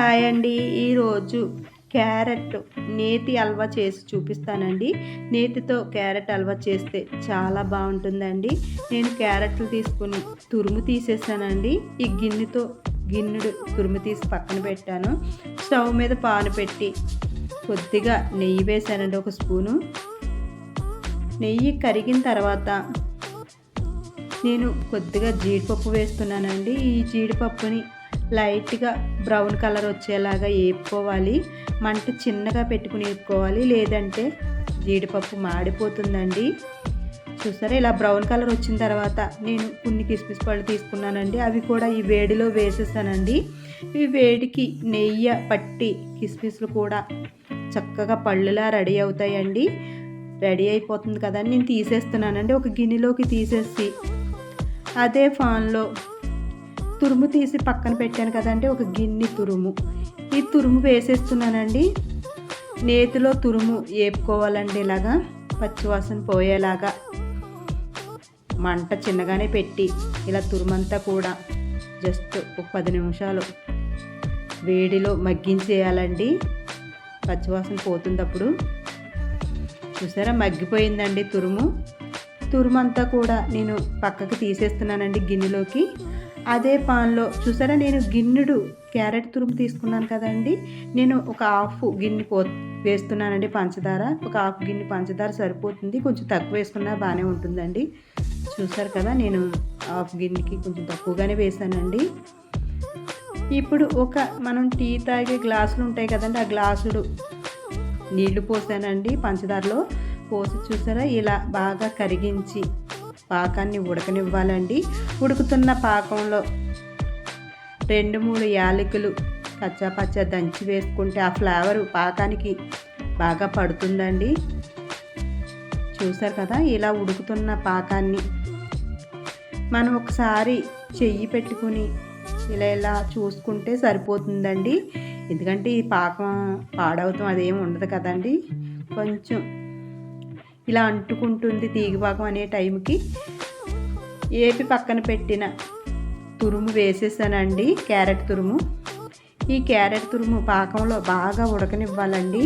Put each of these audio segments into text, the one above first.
Hi అండి ఈరోజు carrot నేతి హల్వా చేసి చూపిస్తానండి. నేతితో క్యారెట్ హల్వా చేస్తే చాలా బాగుంటుందండి. నేను క్యారెట్లు తీసుకుని తురుము తీసేసానండి. ఈ గిన్నెతో గిన్నెడు తురుము తీసి పక్కన పెట్టాను. స్టవ్ మీద పాను పెట్టి కొద్దిగా నెయ్యి వేసానండి ఒక స్పూను. నెయ్యి కరిగిన తర్వాత నేను కొద్దిగా జీడిపప్పు వేస్తున్నానండి. ఈ జీడిపప్పుని లైట్గా బ్రౌన్ కలర్ వచ్చేలాగా వేపుకోవాలి మంట చిన్నగా పెట్టుకుని వేపుకోవాలి లేదంటే జీడిపప్పు మాడిపోతుందండి. చూసారా? ఇలా బ్రౌన్ కలర్ వచ్చిన తర్వాత నేను కొన్ని కిస్మిస్ పళ్ళు తీసుకున్నానండి. అవి కూడా ఈ వేడిలో వేసేసానండి. ఈ వేడికి నెయ్యి పట్టి కిస్మిస్లు కూడా చక్కగా పళ్ళులా రెడీ అవుతాయండి. రెడీ అయిపోతుంది కదా నేను తీసేస్తున్నానండి. ఒక గిన్నెలోకి తీసేసి అదే ఫాన్లో తురుము తీసి పక్కన పెట్టాను కదండి ఒక గిన్నె తురుము. ఈ తురుము వేసేస్తున్నానండి. నేతిలో తురుము వేపుకోవాలండి ఇలాగా పచ్చివాసన పోయేలాగా. మంట చిన్నగానే పెట్టి ఇలా తురుమంతా కూడా జస్ట్ ఒక పది నిమిషాలు వేడిలో మగ్గించేయాలండి. పచ్చివాసన పోతుందప్పుడు చూసారా మగ్గిపోయిందండి తురుము. తురుమంతా కూడా నేను పక్కకి తీసేస్తున్నానండి గిన్నెలోకి. అదే పాన్లో. చూసారా? నేను గిన్నెడు క్యారెట్ తురుము తీసుకున్నాను కదండి. నేను ఒక హాఫ్ గిన్నె పో వేస్తున్నానండి పంచదార. ఒక హాఫ్ గిన్నె పంచదార సరిపోతుంది. కొంచెం తక్కువ వేసుకున్నా బాగానే ఉంటుందండి. చూసారు కదా? నేను హాఫ్ గిన్నెకి కొంచెం తక్కువగానే వేసానండి. ఇప్పుడు ఒక మనం టీ తాగే గ్లాసులు ఉంటాయి కదండి ఆ గ్లాసులు నీళ్ళు పోసానండి పంచదారలో. పోసి చూసారా? ఇలా బాగా కరిగించి పాకాన్ని ఉడకనివ్వాలండి. ఉడుకుతున్న పాకంలో రెండు మూడు యాలకులు పచ్చ దంచి వేసుకుంటే ఆ ఫ్లేవర్ పాకానికి బాగా పడుతుందండి. చూసారు కదా ఇలా ఉడుకుతున్న పాకాన్ని మనం ఒకసారి చెయ్యి పెట్టుకుని ఇలా ఇలా చూసుకుంటే సరిపోతుందండి. ఎందుకంటే ఈ పాకం పాడవుతాం అదేం ఉండదు కదండి. కొంచెం ఇలా అంటుకుంటుంది తీగిపాకం అనే టైంకి. ఏపి పక్కన పెట్టిన తురుము వేసేసానండి క్యారెట్ తురుము. ఈ క్యారెట్ తురుము పాకంలో బాగా ఉడకనివ్వాలండి.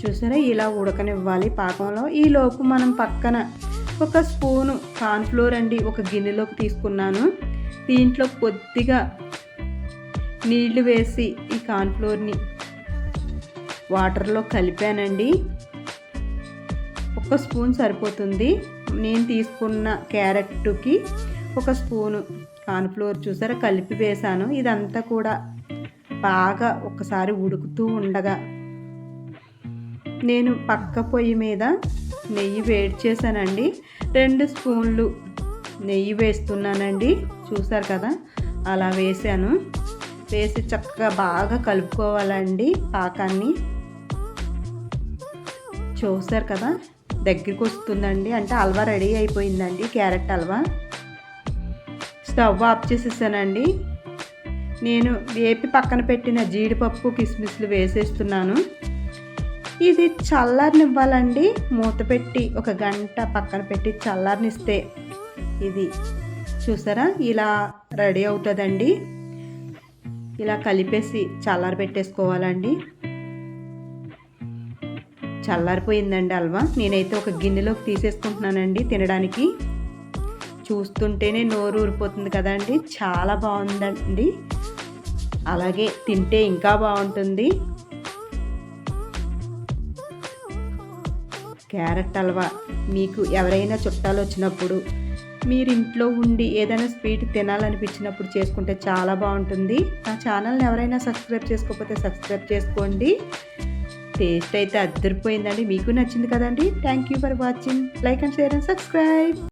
చూసారా? ఇలా ఉడకనివ్వాలి పాకంలో. ఈలోపు మనం పక్కన ఒక స్పూను కార్న్ఫ్లోర్ అండి ఒక గిన్నెలోకి తీసుకున్నాను. దీంట్లో కొద్దిగా నీళ్ళు వేసి ఈ కార్న్ఫ్లోర్ని వాటర్లో కలిపానండి. ఒక స్పూన్ సరిపోతుంది. నేను తీసుకున్న క్యారెట్కి ఒక స్పూను కార్న్ఫ్లోర్ చూసారా? కలిపి వేసాను ఇదంతా కూడా బాగా ఒకసారి ఉడుకుతూ ఉండగా నేను పక్క పొయ్యి మీద నెయ్యి వేడి చేశానండి. రెండు స్పూన్లు నెయ్యి వేస్తున్నానండి. చూసారు కదా? అలా వేసాను వేసి చక్కగా బాగా కలుపుకోవాలండి పాకాన్ని. చూస్తారు కదా? దగ్గరికి వస్తుందండి. అంటే హల్వా రెడీ అయిపోయిందండి క్యారెట్ హల్వా స్టవ్ ఆఫ్ చేసేసానండి. నేను వేపి పక్కన పెట్టిన జీడిపప్పు కిస్మిస్లు వేసేస్తున్నాను. ఇది చల్లారనివ్వాలండి. మూత పెట్టి ఒక గంట పక్కన పెట్టి చల్లారనిస్తే ఇది. చూసారా? ఇలా రెడీ అవుతుందండి. ఇలా కలిపేసి చల్లారి పెట్టేసుకోవాలండి చల్లారిపోయిందండి హల్వా నేనైతే ఒక గిన్నెలోకి తీసేసుకుంటున్నానండి తినడానికి. చూస్తుంటేనే నోరు ఊరిపోతుంది కదండి. చాలా బాగుందండి. అలాగే తింటే ఇంకా బాగుంటుంది. క్యారెట్ హల్వా మీకు ఎవరైనా చుట్టాలు వచ్చినప్పుడు మీరు ఇంట్లో ఉండి ఏదైనా స్వీట్ తినాలనిపించినప్పుడు చేసుకుంటే చాలా బాగుంటుంది. నా ఛానల్ని ఎవరైనా సబ్స్క్రైబ్ చేసుకోకపోతే సబ్స్క్రైబ్ చేసుకోండి. టేస్ట్ అయితే అద్దరిపోయిందండి. మీకు నచ్చింది కదండి? Thank you for watching like and share and subscribe